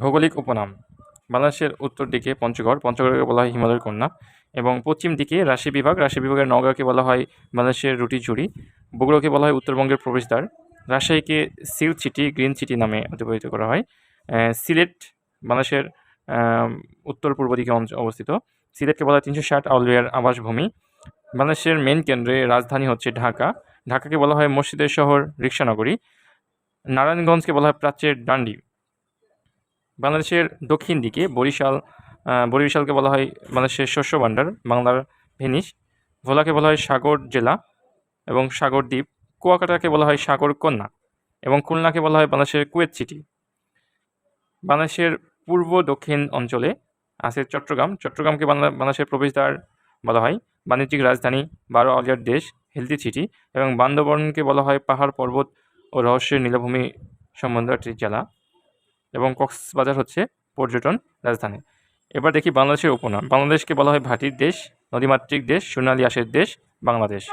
ভৌগোলিক উপনাম, বাংলাদেশের উত্তর দিকে পঞ্চগড়, পঞ্চগড়কে বলা হয় হিমালয়ের কন্যা, এবং পশ্চিম দিকে রাশি বিভাগ, রাশি বিভাগের নওগাঁকে বলা হয় বাংলাদেশের রুটি ঝুড়ি, বগুড়াকে বলা হয় উত্তরবঙ্গের প্রবেশদ্বার, রাজশাহীকে সিল্ক সিটি, গ্রিন সিটি নামে অতিবাহিত করা হয়। সিলেট, বাংলাদেশের উত্তর পূর্ব দিকে অবস্থিত। সিলেটকে বলা হয় তিনশো ষাট আউলিয়ার আবাসভূমি। বাংলাদেশের মেন কেন্দ্রে রাজধানী হচ্ছে ঢাকা। ঢাকাকে বলা হয় মসজিদের শহর রিক্সানগরী নারায়ণগঞ্জকে বলা হয় প্রাচ্যের ডান্ডি। বাংলাদেশের দক্ষিণ দিকে বরিশাল বরিশালকে বলা হয় বাংলাদেশের শস্য ভাণ্ডার, বাংলার ভেনিস। ভোলাকে বলা হয় সাগর জেলা এবং সাগর দ্বীপ। কুয়াকাটাকে বলা হয় সাগর কন্যা এবং খুলনাকে বলা হয় বাংলাদেশের কুয়েত সিটি। বাংলাদেশের পূর্ব দক্ষিণ অঞ্চলে আছে চট্টগ্রাম। চট্টগ্রামকে বাংলা, বাংলাদেশের প্রবেশদ্বার বলা হয়। বাণিজ্যিক রাজধানী বারো আলিয়ার দেশ, হেলদি সিটি এবং বান্দরবনকে বলা হয় পাহাড় পর্বত ও রহস্যের নীলভূমি সম্বন্ধ একটি জেলা। এবং কক্সবাজার হচ্ছে পর্যটন রাজধানী। এবার দেখি বাংলাদেশের উপনাম। বাংলাদেশকে বলা হয় ভাটির দেশ, নদীমাতৃক দেশ, সোনালী আসের দেশ, বাংলাদেশ।